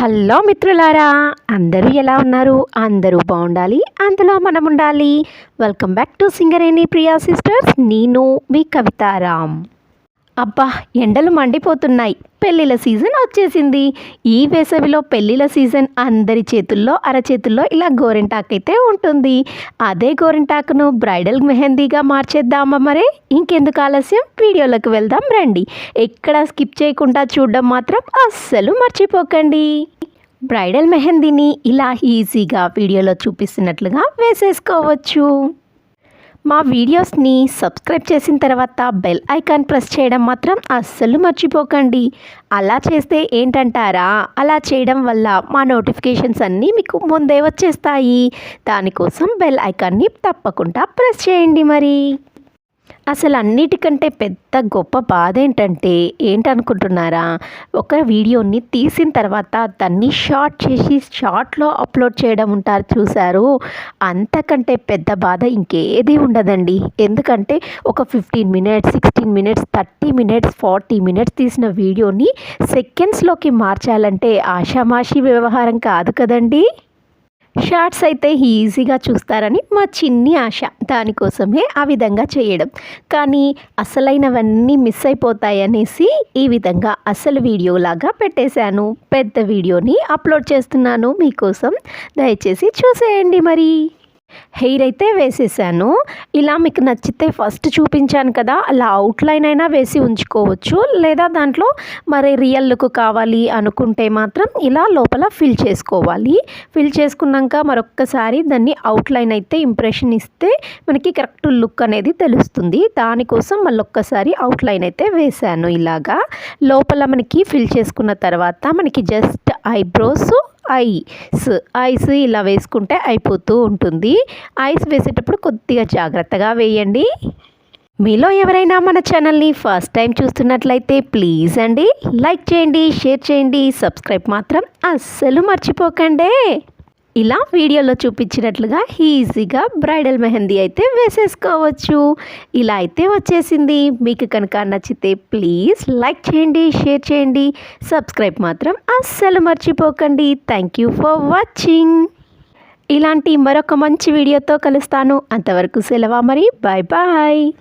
Hello మిత్రులారా అందరూ ఎలా ఉన్నారు? అందరూ బాగుండాలి అందులో మనం ఉండాలి. Welcome back to Singareni Priya sisters నేను మీ కవితారాం. అబ్బా ఎండలు మండిపోతున్నాయి. పెళ్ళిళ్ళ సీజన్ వచ్చేసింది. ఈ వేసవిలో పెళ్ళిళ్ళ సీజన్ అందరి చేతుల్లో అరచేతుల్లో ఇలా గోరింటాకు అయితే ఉంటుంది. అదే గోరింటాకును బ్రైడల్ మెహందీగా మార్చేద్దామా మరే? ఇంకెందుకు ఆలస్యం? వీడియోలోకి వెళ్దాం రండి. ఎక్కడ స్కిప్ చేయకుండా చూడడం మాత్రం అస్సలు మర్చిపోకండి. బ్రైడల్ మెహందీని ఇలా ఈజీగా వీడియోలో చూపిస్తున్నట్లుగా వేసేసుకోవచ్చు. మా వీడియోస్ని సబ్స్క్రైబ్ చేసిన తర్వాత బెల్ ఐకాన్ ప్రెస్ చేయడం మాత్రం అస్సలు మర్చిపోకండి. అలా చేస్తే ఏంటంటారా? అలా చేయడం వల్ల మా నోటిఫికేషన్స్ అన్నీ మీకు ముందే వచ్చేస్తాయి. దానికోసం బెల్ ఐకాన్ని తప్పకుండా ప్రెస్ చేయండి మరి. అసలు అన్నిటికంటే పెద్ద గొప్ప బాధ ఏంటంటే ఏంటనుకుంటున్నారా? ఒక వీడియోని తీసిన తర్వాత దాన్ని షార్ట్ చేసి షార్ట్లో అప్లోడ్ చేయడం ఉంటారు చూసారు అంతకంటే పెద్ద బాధ ఇంకేది ఉండదండి. ఎందుకంటే ఒక fifteen minutes sixteen minutes thirty minutes forty minutes తీసిన వీడియోని సెకండ్స్లోకి మార్చాలంటే ఆషామాషి వ్యవహారం కాదు కదండి. షార్ట్స్ అయితే ఈజీగా చూస్తారని మా చిన్ని ఆశ. దానికోసమే ఆ విధంగా చేయడం. కానీ అసలైనవన్నీ మిస్ అయిపోతాయి అనేసి ఈ విధంగా అసలు వీడియోలాగా పెట్టేశాను. పెద్ద వీడియోని అప్లోడ్ చేస్తున్నాను మీకోసం. దయచేసి చూసేయండి మరి. హెయిర్ అయితే వేసేసాను. ఇలా మీకు నచ్చితే ఫస్ట్ చూపించాను కదా అలా అవుట్లైన్ అయినా వేసి ఉంచుకోవచ్చు. లేదా దాంట్లో మరి రియల్ లుక్ కావాలి అనుకుంటే మాత్రం ఇలా లోపల ఫిల్ చేసుకోవాలి. ఫిల్ చేసుకున్నాక మరొక్కసారి దాన్ని అవుట్లైన్ అయితే ఇంప్రెషన్ ఇస్తే మనకి కరెక్ట్ లుక్ అనేది తెలుస్తుంది. దానికోసం మళ్ళొక్కసారి అవుట్లైన్ అయితే వేసాను ఇలాగా. లోపల మనకి ఫిల్ చేసుకున్న తర్వాత మనకి జస్ట్ ఐబ్రోస్ ఐస్ ఐస్ ఇలా వేసుకుంటే అయిపోతూ ఉంటుంది. ఐస్ వేసేటప్పుడు కొద్దిగా జాగ్రత్తగా వేయండి. మీలో ఎవరైనా మన ఛానల్ని ఫస్ట్ టైం చూస్తున్నట్లయితే ప్లీజ్ అండి లైక్ చేయండి షేర్ చేయండి సబ్స్క్రైబ్ మాత్రం అస్సలు మర్చిపోకండి. ఇలా వీడియోలో చూపించినట్లుగా ఈజీగా బ్రైడల్ మెహందీ అయితే వేసేసుకోవచ్చు. ఇలా అయితే వచ్చేసింది. మీకు కనుక నచ్చితే ప్లీజ్ లైక్ చేయండి షేర్ చేయండి. సబ్స్క్రైబ్ మాత్రం అస్సలు మర్చిపోకండి. Thank you for watching. ఇలాంటి మరొక మంచి వీడియోతో కలుస్తాను. అంతవరకు సెలవా మరి? Bye bye.